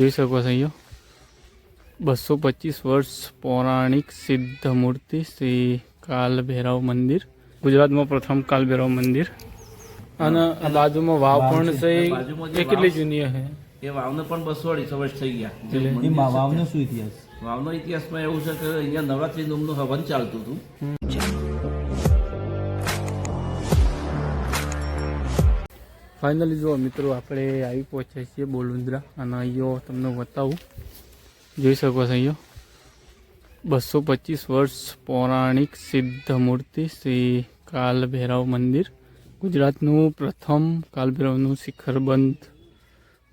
જોઈ શકો છો અહીંયા. બસો પચીસ વર્ષ પૌરાણિક સિદ્ધ મૂર્તિ શ્રી કાલ ભૈરવ મંદિર. ગુજરાતમાં પ્રથમ કાલ ભૈરવ મંદિર. અને બાજુમાં વાવ પણ છે. એ કેટલી જૂની છે એ વાવને પણ બસો અઢીસો વર્ષ થઈ ગયા. વાવનો શું ઇતિહાસ? વાવનો ઇતિહાસમાં એવું છે કે અહીંયા નવરાત્રી નોમનું હવન ચાલતું હતું. ફાઇનલી જો મિત્રો આપણે આવી પહોંચ્યા છીએ બોલુંદ્રા અને અહીંયા તમને બતાવું. જોઈ શકો છો અહીંયા. બસો પચીસ વર્ષ પૌરાણિક સિદ્ધ મૂર્તિ શ્રી કાલભૈરવ મંદિર. ગુજરાતનું પ્રથમ કાલભૈરવનું શિખરબંધ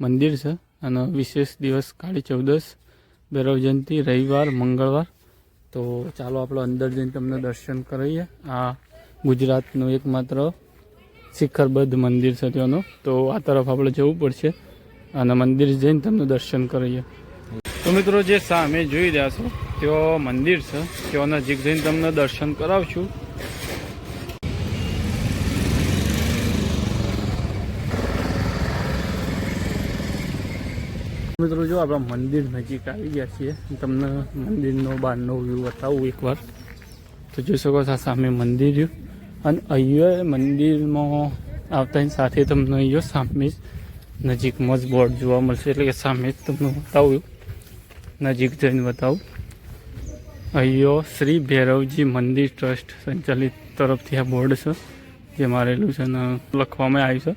મંદિર છે. અને વિશેષ દિવસ કાળી ચૌદસ ભૈરવ જયંતિ, રવિવાર, મંગળવાર. તો ચાલો આપણે અંદર જઈને તમને દર્શન કરીએ આ ગુજરાતનું એકમાત્ર શિખરબદ્ધ મંદિર છે ત્યાંનું. તો આ તરફ આપણે જવું પડશે અને મંદિર જઈને તમને દર્શન કરીએ. તો મિત્રો જે સામે જોઈ રહ્યા છો, તેઓ મંદિર છે. તેઓ નજીક જઈને તમને દર્શન કરાવશું. મિત્રો જો આપણા મંદિર નજીક આવી ગયા છીએ, તમને મંદિરનો બહારનો વ્યૂ બતાવું એકવાર. તો જોઈ શકો છો સામે મંદિર રહ્યું. અને અહીંયા મંદિરમાં આવતાની સાથે તમને અહીંયા સામે નજીકમાં જ બોર્ડ જોવા મળશે. એટલે કે સામે જ તમને બતાવું. નજીક જઈને બતાવું. અહીંયા શ્રી ભૈરવજી મંદિર ટ્રસ્ટ સંચાલિત તરફથી આ બોર્ડ છે, જે મારેલું છે અને લખવામાં આવ્યું છે.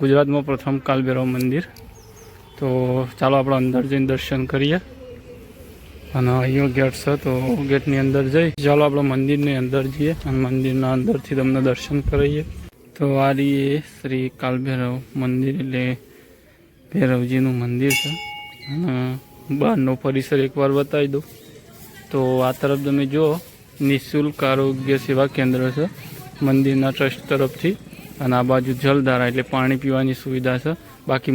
ગુજરાતમાં પ્રથમ કાલ ભૈરવ મંદિર. તો ચાલો આપણે અંદર જઈને દર્શન કરીએ. અને અહીંયા ગેટ છે, તો ગેટની અંદર જઈ. ચાલો આપણે મંદિરની અંદર જઈએ અને મંદિરના અંદરથી તમને દર્શન કરાવીએ. તો આ રીએ શ્રી કાલભૈરવ મંદિર એટલે ભૈરવજીનું મંદિર છે. અને બહારનો પરિસર એકવાર બતાવી દઉં. તો આ તરફ તમે જુઓ, નિઃશુલ્ક આરોગ્ય સેવા કેન્દ્ર છે, મંદિરના ટ્રસ્ટ તરફથી. અને આ બાજુ જલધારા એટલે પાણી પીવાની સુવિધા છે. બાકી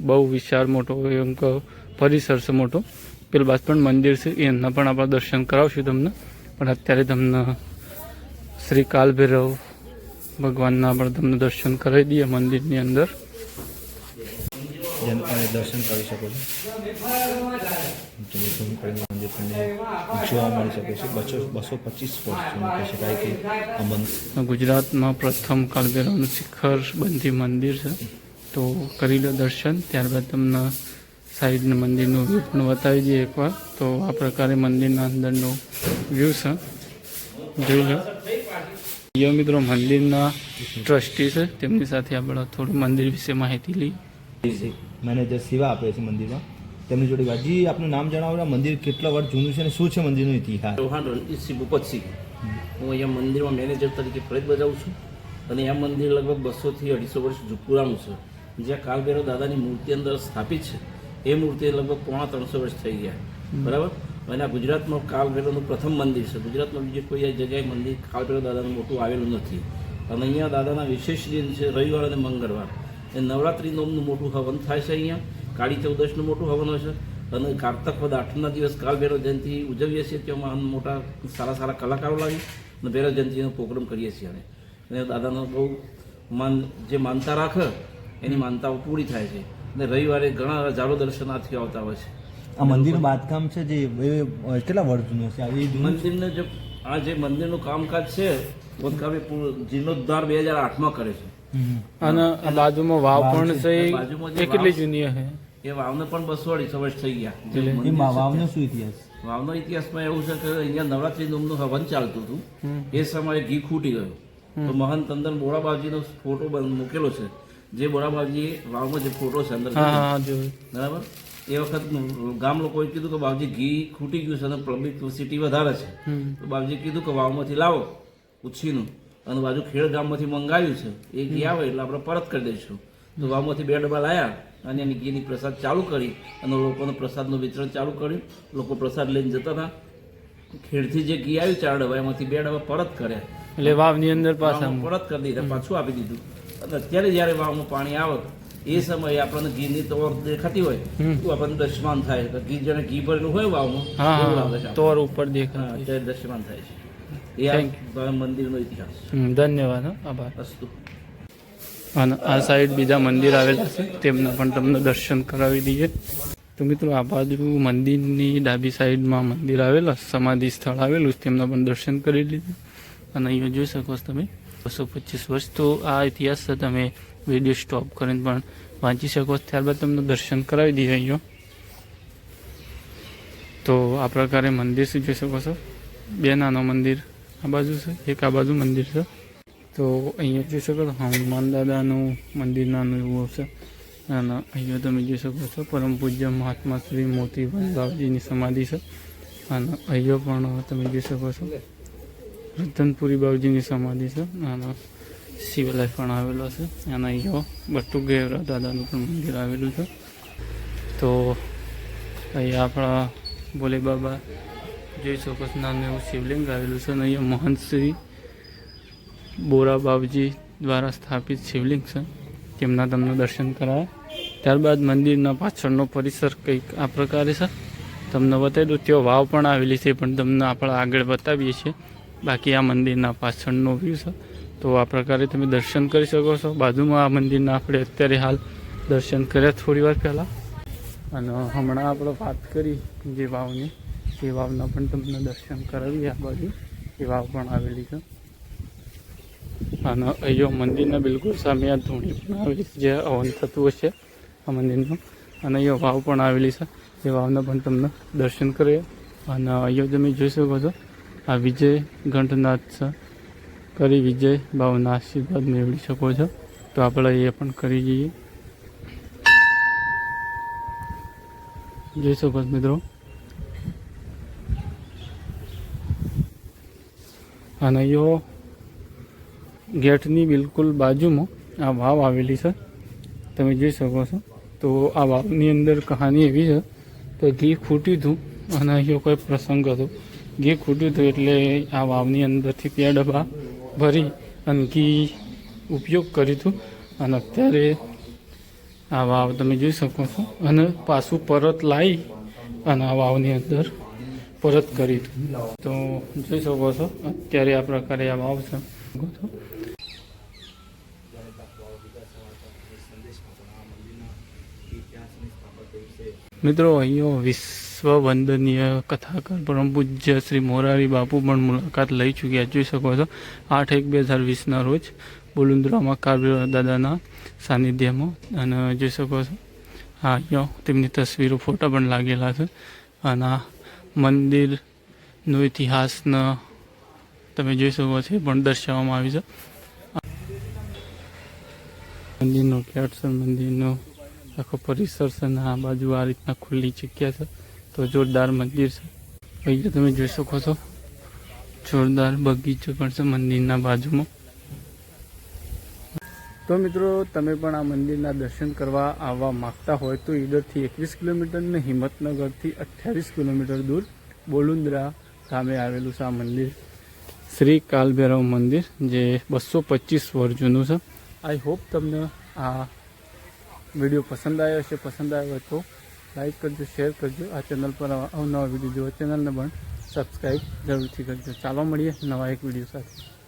બહુ વિશાળ, મોટો એમ કહો પરિસર છે મોટો. પેલું બાજુ પણ મંદિર છે એમના પણ આપણે દર્શન કરાવશું તમને. પણ અત્યારે તમને શ્રી કાલભૈરવ ભગવાનના આપણે તમને દર્શન કરાવી દઈએ મંદિરની અંદર. તમે દર્શન કરી શકો છો. ઝૂમ કરીને મંદિર તમને જોવા મળી શકે છે. બસો બસો પચીસ વર્ષ શકાય કે ગુજરાતમાં પ્રથમ કાલભૈરવનું શિખર બંધી મંદિર છે. તો કરી લો દર્શન. ત્યારબાદ તમને સાઈડના મંદિરનો વ્યૂ પણ બતાવી દઈએ એકવાર. તો આ પ્રકારે મંદિરના અંદરનો વ્યૂ છે. જોઈ લો. યો મિત્રો મંદિરના ટ્રસ્ટી છે તેમની સાથે આપણે થોડું મંદિર વિશે માહિતી લઈ. મેનેજર સેવા આપે છે મંદિરમાં તેમની જોડે વાત જી આપનું નામ જણાવો મંદિર કેટલા વર્ષ જૂનું છે અને શું છે મંદિરનો ઇતિહાસ? ચૌહાણ રણજીતસિંહ ભૂપતસિંહ. હું અહીંયા મંદિરમાં મેનેજર તરીકે ફરજ બજાવું છું અને આ મંદિર લગભગ બસોથી અઢીસો વર્ષ જૂ- પુરાણું છે. જ્યાં કાલભૈરવ દાદાની મૂર્તિ અંદર સ્થાપિત છે. એ મૂર્તિ લગભગ પોણા ત્રણસો વર્ષ થઈ ગયા. બરાબર? અને આ ગુજરાતમાં કાલભેરોનું પ્રથમ મંદિર છે. ગુજરાતમાં બીજી કોઈ આ જગ્યાએ મંદિર કાલભેરો દાદાનું મોટું આવેલું નથી. અને અહીંયા દાદાના વિશેષ દિન છે રવિવાર અને મંગળવાર. એ નવરાત્રી નોમનું મોટું હવન થાય છે અહીંયા. કાળી ચૌદશનું મોટું હવન હોય છે. અને કારતક પદ આઠમના દિવસ કાલ ભૈરવ જયંતિ ઉજવીએ છીએ તેમાં મોટા સારા સારા કલાકારો લાવી અને ભૈરવ જયંતિનો પ્રોગ્રામ કરીએ છીએ અમે. અને દાદાનો બહુ માન જે માનતા રાખે એની માનતાઓ પૂરી થાય છે. અને રવિવારે ઘણા હજારો દર્શનાર્થીઓ આવતા હોય છે. આ મંદિરનું બાંધકામ છે જે કેટલા વર્ષ જૂનું છે આ એ મંદિરને જે આ જે મંદિરનું કામકાજ છે બાંધકામે જીર્ણોદ્ધાર બે હજાર આઠમાં કરે છે. અને બાજુમાં વાવ પણ છે. બાજુમાં જે એ કેટલી જૂની છે એ વાવને પણ બસો અઢીસો વર્ષ થઈ ગયા. વાવનો શું ઇતિહાસ? વાવનો ઇતિહાસમાં એવું છે કે અહીંયા નવરાત્રી નોમનું હવન ચાલતું હતું. એ સમયે ઘી ખૂટી ગયું. તો મહંત અંદર બોળાબાજીનો ફોટો મૂકેલો છે. જે બોરાબાજી વાવમાં જે ફોટો છે અંદર બરાબર? એ વખત ગામ લોકોએ કીધું કે બાબજી ઘી ખૂટી ગયું છે અને પબ્લિસિટી વધારે છે. તો બાવજી કીધું કે વાવમાંથી લાવો ઉછીનું. અને બાજુ ખેડ ગામમાંથી મંગાવ્યું છે. એ ઘી આવે એટલે આપણે પરત કરી દઈશું. તો વાવમાંથી બે ડબ્બા લાયા અને એની ઘીની પ્રસાદ ચાલુ કરી અને લોકોને પ્રસાદનું વિતરણ ચાલુ કર્યું. લોકો પ્રસાદ લઈને જતા હતા. ખેડથી જે ઘી આવ્યું ચાર ડબ્બા એમાંથી બે ડબ્બા પરત કર્યા. એટલે વાવની અંદર પાછા પરત કરી દીધા પાછું આપી દીધું. અને અત્યારે જ્યારે વાવમાં પાણી આવે એ સમયે આપણને ઘીની તોર દેખાતી હોય. તો આપણને દશમાન થાય. તો ઘી જેને ઘી ભરેલું હોય વાવમાં તોર ઉપર દેખાય ત્યારે દૃશ્યમાન થાય છે. એ મંદિરનો ઇતિહાસ ધન્યવાદ આભાર. અસ્તુ. અને આ સાઈડ બીજા મંદિર આવેલા છે તેમના પણ તમને દર્શન કરાવી દઈએ. તો મિત્રો આ બાજુ મંદિરની ડાબી સાઈડમાં મંદિર આવેલા સમાધિ સ્થળ આવેલું છે તેમના પણ દર્શન કરી લીધું. અને અહીંયા જોઈ શકો છો તમે. બસો પચીસ વર્ષ. તો આ ઇતિહાસ તમે વીડિયો સ્ટોપ કરીને પણ વાંચી શકો. ત્યારબાદ તમને દર્શન કરાવી દઈએ અહીંયા. તો આ પ્રકારે મંદિર શું જોઈ શકો છો. બે નાનો મંદિર આ બાજુ છે, એક આ બાજુ મંદિર છે. તો અહીંયા જોઈ શકો છો, હનુમાન દાદાનું મંદિર નાનું એવું છે અને અહીંયા તમે જોઈ શકો છો, પરમ પૂજ્ય મહાત્મા શ્રી મોતી વલ્લભજીની સમાધિ છે. અને અહીંયા પણ તમે જોઈ શકો છો. રતનપુરી બાવજીની સમાધિ છે. આના શિવલાય પણ આવેલો છે. અને અહીંયા બટ્ટુ ગેવરા દાદાનું પણ મંદિર આવેલું છે. તો અહીંયા આપણા ભોલે બાબા જોઈ શકો નાનું એવું શિવલિંગ આવેલું છે અને અહીંયા મહંતશ્રી બોરા બાવજી દ્વારા સ્થાપિત શિવલિંગ છે. તેમના તમને દર્શન કરાયા. ત્યારબાદ મંદિરના પાછળનો પરિસર કંઈક આ પ્રકારે છે. તમને બતાવી દઉં, ત્યાં વાવ પણ આવેલી છે, પણ તમને આપણે આગળ બતાવીએ છીએ. બાકી આ મંદિરના પાછળનો વ્યૂ છે. તો આ પ્રકારે તમે દર્શન કરી શકો છો. બાજુમાં આ મંદિરના આપણે અત્યારે હાલ દર્શન કર્યા થોડી વાર પહેલાં. અને હમણાં આપણે વાત કરી જે વાવની. એ વાવના પણ તમને દર્શન કરાવીએ આ બાજુ. એ વાવ પણ આવેલી છે. અને અહીંયા મંદિરના બિલકુલ સામે આ ધૂણી પણ આવેલી છે. જે હવન થતું હશે આ મંદિરનું. અને અહીંયા વાવ પણ આવેલી છે. એ વાવના પણ તમને દર્શન કરીએ. અને અહીંયા તમે જોઈ શકો છો આ વિજય ઘંટનાથ કરી વિજય ભાવના આશીર્વાદ મેળવી શકો છો. તો આપણે એ પણ કરી જઈએ. જોઈ શકો મિત્રો. અને યો ગેટની બિલકુલ બાજુમાં આ વાવ આવેલી છે. તમે જોઈ શકો છો. તો આ વાવની અંદર કહાની એવી છે કે ઘી ખૂટ્યું હતું અને અહીંયા કોઈ પ્રસંગ હતો. ઘી ખૂટ્યું હતું એટલે આ વાવની અંદરથી બે ડબ્બા ભરી અને ઘી ઉપયોગ કર્યું હતું. અને અત્યારે આ વાવ તમે જોઈ શકો છો. અને પાછું પરત લાવી અને આ વાવની અંદર પરત કરી હતું. તો જોઈ શકો છો, અત્યારે આ પ્રકારે આ વાવ છે. મિત્રો, અહીંયા વિશ્વ વંદનીય કથાકાર પરમ પૂજ્ય શ્રી મોરારી બાપુ પણ મુલાકાત લઈ ચૂક્યા. જોઈ શકો છો, આઠ એક બે હજાર વીસના રોજ બોલુંદ્રામાં કાવ્ય દાદાના સાનિધ્યમાં અને જોઈ શકો છો, હા અહીંયા તેમની તસવીરો, ફોટા પણ લાગેલા છે. અને આ મંદિરનો ઇતિહાસના તમે જોઈ શકો છો પણ દર્શાવવામાં આવી છે. મંદિરનો કેટસર મંદિરનો આખો પરિસર છે અને આ બાજુ આ રીતના ખુલ્લી જગ્યા છે. તો જોરદાર મંદિર છે. અહીંયા તમે જોઈ શકો છો. જોરદાર બગીચો પણ છે મંદિરના બાજુમાં. તો મિત્રો તમે પણ આ મંદિરના દર્શન કરવા આવવા માંગતા હોય તો ઈડરથી એકવીસ કિલોમીટર ને હિંમતનગરથી અઠ્યાવીસ કિલોમીટર દૂર બોલુંદ્રા ગામે આવેલું છે આ મંદિર. શ્રી કાલભૈરવ મંદિર જે બસો પચીસ વર્ષ જૂનું છે. આઈ હોપ તમને આ વીડિયો પસંદ આવ્યો હશે. પસંદ આવ્યો તો લાઈક કરજો, શેર કરજો. આ ચેનલ પર અવનવા વીડિયો જોવા ચેનલને પણ સબસ્ક્રાઈબ જરૂરથી કરજો. ચાલો મળીએ નવા એક વીડિયો સાથે.